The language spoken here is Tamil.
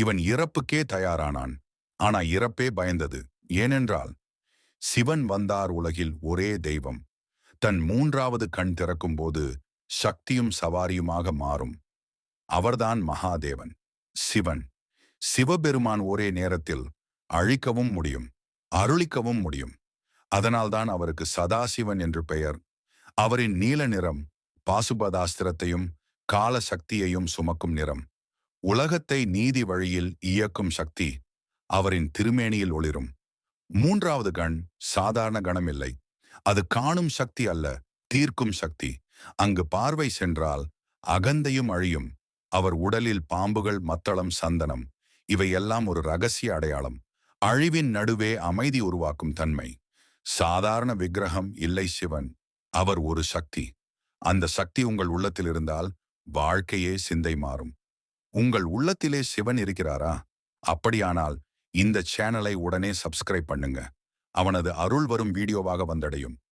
இவன் இறப்புக்கே தயாரானான். ஆனா இறப்பே பயந்தது. ஏனென்றால் சிவன் வந்தார் உலகில் ஒரே தெய்வம். தன் மூன்றாவது கண் திறக்கும்போது சக்தியும் சவாரியுமாக மாறும். அவர்தான் மகாதேவன். சிவன். சிவபெருமான் ஒரே நேரத்தில் அழிக்கவும் முடியும் அருளிக்கவும் முடியும். அதனால்தான் அவருக்கு சதாசிவன் என்று பெயர். அவரின் நீல நிறம் பாசுபதாஸ்திரத்தையும் கால சக்தியையும் சுமக்கும் நிறம். உலகத்தை நீதி வழியில் இயக்கும் சக்தி அவரின் திருமேனியில் ஒளிரும். மூன்றாவது கண் சாதாரண கணமில்லை. அது காணும் சக்தி அல்ல தீர்க்கும் சக்தி. அங்கு பார்வை சென்றால் அகந்தையும் அழியும். அவர் உடலில் பாம்புகள் மத்தளம் சந்தனம் இவையெல்லாம் ஒரு ரகசிய அடையாளம். அழிவின் நடுவே அமைதி உருவாக்கும் தன்மை. சாதாரண விக்கிரகம் இல்லை சிவன் அவர் ஒரு சக்தி. அந்த சக்தி உங்கள் உள்ளத்தில் இருந்தால் வாழ்க்கையே சிந்தை மாறும். உங்கள் உள்ளத்திலே சிவன் இருக்கிறாரா? அப்படியானால் இந்த சேனலை உடனே சப்ஸ்கிரைப் பண்ணுங்க. அவனது அருள் வரும் வீடியோவாக வந்தடையும்.